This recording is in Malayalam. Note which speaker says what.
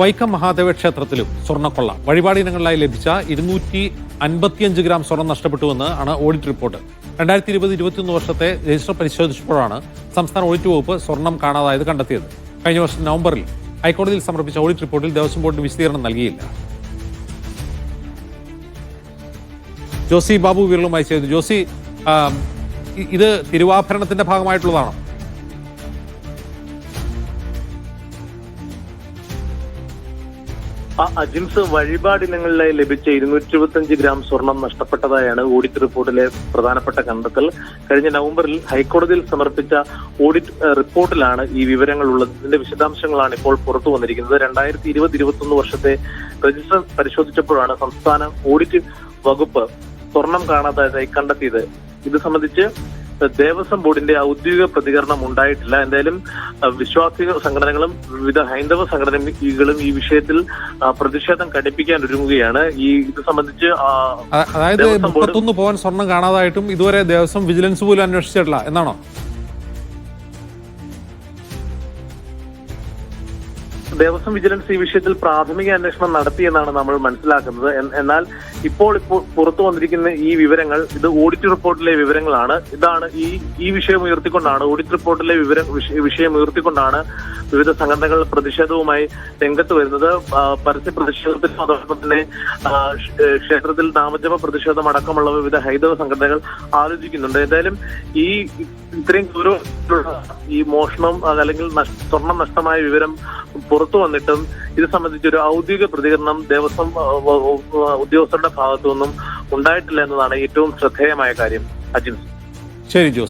Speaker 1: വൈക്കം മഹാദേവ ക്ഷേത്രത്തിലും സ്വർണക്കൊള്ള. വഴിപാടിനങ്ങളിലായി ലഭിച്ച ഇരുന്നൂറ്റി അൻപത്തിയഞ്ച് ഗ്രാം സ്വർണം നഷ്ടപ്പെട്ടുവെന്ന് ആണ് ഓഡിറ്റ് റിപ്പോർട്ട്. രണ്ടായിരത്തി ഇരുപത് ഇരുപത്തിയൊന്ന് വർഷത്തെ രജിസ്റ്റർ പരിശോധിച്ചപ്പോഴാണ് സംസ്ഥാന ഓഡിറ്റ് വകുപ്പ് സ്വർണം കാണാതായത് കണ്ടെത്തിയത്. കഴിഞ്ഞ വർഷം നവംബറിൽ ഹൈക്കോടതിയിൽ സമർപ്പിച്ച ഓഡിറ്റ് റിപ്പോർട്ടിൽ ദേവസ്വം ബോർഡിന് വിശദീകരണം നൽകിയില്ല. ജോസി ബാബു വിരളുമായി ചെയ്തു ജോസി ഇത് തിരുവാഭരണത്തിന്റെ ഭാഗമായിട്ടുള്ളതാണോ?
Speaker 2: അജിംസ് വഴിപാടിനങ്ങളിലായി ലഭിച്ച ഇരുന്നൂറ്റി ഇരുപത്തിയഞ്ച് ഗ്രാം സ്വർണം നഷ്ടപ്പെട്ടതായാണ് ഓഡിറ്റ് റിപ്പോർട്ടിലെ പ്രധാനപ്പെട്ട കണ്ടെത്തൽ. കഴിഞ്ഞ നവംബറിൽ ഹൈക്കോടതിയിൽ സമർപ്പിച്ച ഓഡിറ്റ് റിപ്പോർട്ടിലാണ് ഈ വിവരങ്ങൾ ഉള്ളത് ഇതിന്റെ വിശദാംശങ്ങളാണ് ഇപ്പോൾ പുറത്തു വന്നിരിക്കുന്നത്. രണ്ടായിരത്തി ഇരുപത് ഇരുപത്തൊന്ന് വർഷത്തെ രജിസ്റ്റർ പരിശോധിച്ചപ്പോഴാണ് സംസ്ഥാന ഓഡിറ്റ് വകുപ്പ് സ്വർണം കാണാതായതായി കണ്ടെത്തിയത്. ഇത് സംബന്ധിച്ച് ദേവസ്വം ബോർഡിന്റെ ഔദ്യോഗിക പ്രതികരണം ഉണ്ടായിട്ടില്ല. എന്തായാലും അഹ് വിശ്വാസി സംഘടനകളും വിവിധ ഹൈന്ദവ സംഘടനകളും ഈ വിഷയത്തിൽ പ്രതിഷേധം കടുപ്പിക്കാൻ ഒരുങ്ങുകയാണ്. ഈ ഇത് സംബന്ധിച്ച്
Speaker 1: അതായത് മുപ്പത്തൊന്ന് പവൻ സ്വർണം കാണാതായിട്ടും ഇതുവരെ ദേവസ്വം വിജിലൻസ് പോലും അന്വേഷിച്ചിട്ടില്ല. എന്നാണോ?
Speaker 2: ദേവസ്വം വിജിലൻസ് ഈ വിഷയത്തിൽ പ്രാഥമിക അന്വേഷണം നടത്തിയെന്നാണ് നമ്മൾ മനസ്സിലാക്കുന്നത്. എന്നാൽ ഇപ്പോൾ ഇപ്പോൾ പുറത്തു വന്നിരിക്കുന്ന ഈ വിവരങ്ങൾ ഇത് ഓഡിറ്റ് റിപ്പോർട്ടിലെ വിവരങ്ങളാണ്. ഇതാണ് ഈ ഈ വിഷയം ഉയർത്തിക്കൊണ്ടാണ് ഓഡിറ്റ് റിപ്പോർട്ടിലെ വിവരം വിഷ- വിഷയം ഉയർത്തിക്കൊണ്ടാണ് വിവിധ സംഘടനകൾ പ്രതിഷേധവുമായി രംഗത്ത് വരുന്നത്. പരസ്യ പ്രതിഷേധത്തിനും അതോടൊപ്പം തന്നെ ക്ഷേത്രത്തിൽ നാമജപ പ്രതിഷേധം അടക്കമുള്ള വിവിധ ഹൈന്ദവ സംഘടനകൾ ആലോചിക്കുന്നുണ്ട്. എന്തായാലും ഈ ഇത്രയും ഗൗരവത്തിലുള്ള ഈ മോഷണം അതല്ലെങ്കിൽ സ്വർണം നഷ്ടമായ വിവരം പുറത്തു വന്നിട്ടും ഇത് സംബന്ധിച്ച് ഒരു ഔദ്യോഗിക പ്രതികരണം ദേവസ്വം ഉദ്യോഗസ്ഥരുടെ ഭാഗത്തു നിന്നും ഉണ്ടായിട്ടില്ല എന്നതാണ് ഏറ്റവും ശ്രദ്ധേയമായ കാര്യം. അജിൻ.
Speaker 1: ശരി ജോസ്.